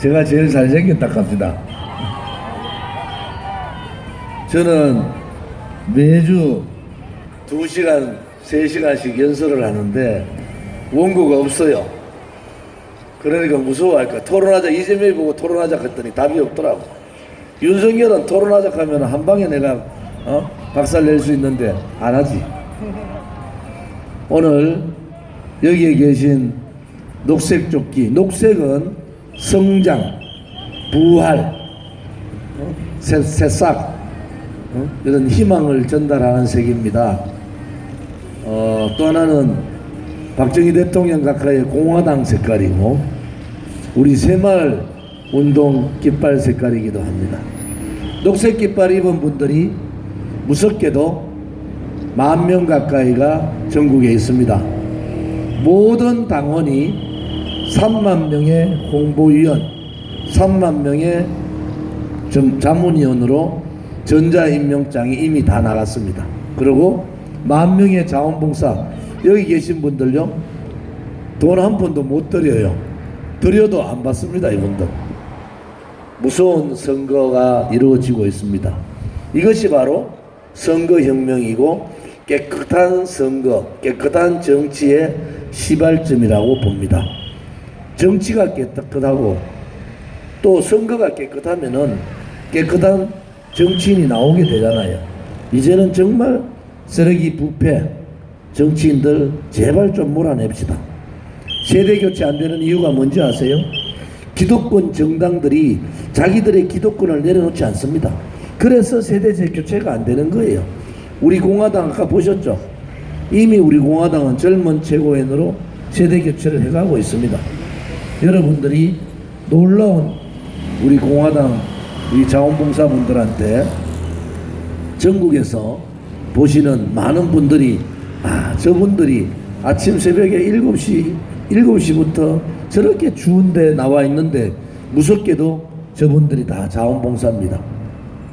제가 제일 잘생겼다 갑니다. 저는 매주 2시간, 3시간씩 연설을 하는데 원고가 없어요. 그러니까 무서워할까. 토론하자, 이재명이 보고 토론하자 했더니 답이 없더라고. 윤석열은 토론하자 하면 한 방에 내가 어? 박살 낼 수 있는데 안 하지. 오늘 여기에 계신 녹색 조끼, 녹색은 성장, 부활, 어? 새, 새싹, 어? 이런 희망을 전달하는 색입니다. 어, 또 하나는 박정희 대통령 각하의 공화당 색깔이고 우리 새마을 운동 깃발 색깔이기도 합니다. 녹색 깃발 입은 분들이 무섭게도 만 명 가까이가 전국에 있습니다. 모든 당원이 3만 명의 홍보위원, 3만 명의 전- 자문위원으로 전자임명장이 이미 다 나갔습니다. 그리고 만 명의 자원봉사 여기 계신 분들요 돈 한 푼도 못 드려요. 드려도 안 받습니다 이분들. 무서운 선거가 이루어지고 있습니다. 이것이 바로 선거혁명이고 깨끗한 선거, 깨끗한 정치의 시발점이라고 봅니다. 정치가 깨끗하고 또 선거가 깨끗하면은 깨끗한 정치인이 나오게 되잖아요. 이제는 정말 쓰레기 부패 정치인들 제발 좀 몰아냅시다. 세대 교체 안 되는 이유가 뭔지 아세요? 기독권 정당들이 자기들의 기독권을 내려놓지 않습니다. 그래서 세대 교체가 안 되는 거예요. 우리 공화당 아까 보셨죠? 이미 우리 공화당은 젊은 최고위원으로 세대 교체를 해가고 있습니다. 여러분들이 놀라운 우리 공화당 우리 자원봉사분들한테 전국에서 보시는 많은 분들이 아 저분들이 아침 새벽에 7시 7시부터 저렇게 추운데 나와 있는데 무섭게도 저분들이 다 자원봉사입니다.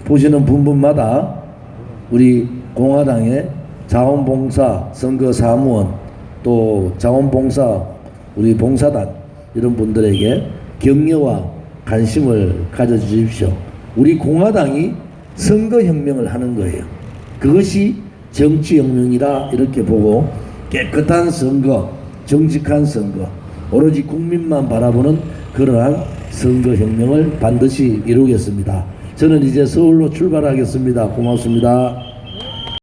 보시는 분분마다 우리 공화당의 자원봉사 선거 사무원 또 자원봉사 우리 봉사단 이런 분들에게 격려와 관심을 가져주십시오. 우리 공화당이 선거혁명을 하는 거예요. 그것이 정치혁명이다 이렇게 보고 깨끗한 선거, 정직한 선거, 오로지 국민만 바라보는 그러한 선거혁명을 반드시 이루겠습니다. 저는 이제 서울로 출발하겠습니다. 고맙습니다.